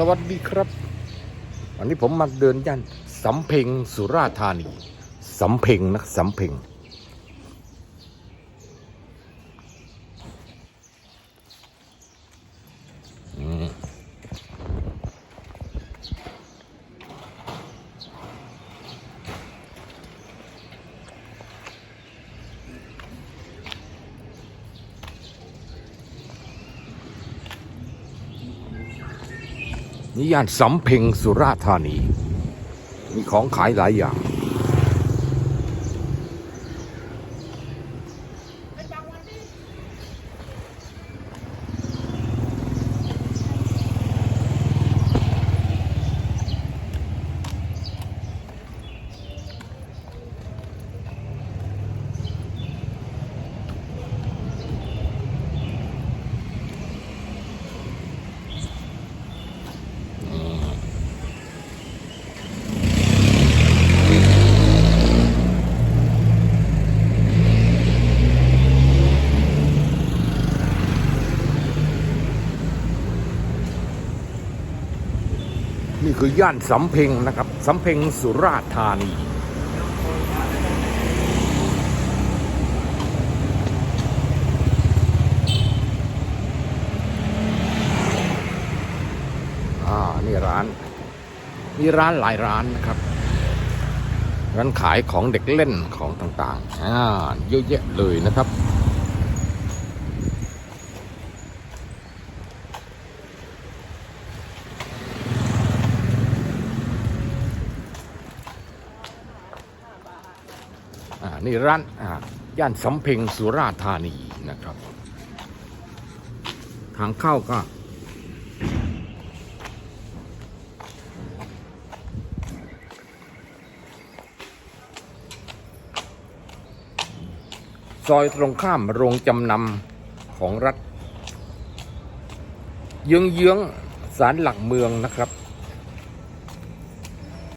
สวัสดีครับ วันนี้ผมมาเดินย่านสำเพ็งสุราษฎร์ธานีสำเพ็งนะสำเพ็ง นิยานสำเพ็งสุราธานี มีของขายหลายอย่าง นี่คือย่านสำเพ็งนะครับสำเพ็งสุราษฎร์ธานีอ่านี่ร้านมีร้านหลายร้านนะครับร้านขายของเด็กเล่นของต่างๆอ่าเยอะแยะเลยนะครับ นี่ร้านย่านสำเพ็งสุราษฎร์ธานีนะครับ ทางเข้าก็ซอยตรงข้ามโรงจำนำของรัฐ เยื้องเยื้องๆศาลหลักเมืองนะครับ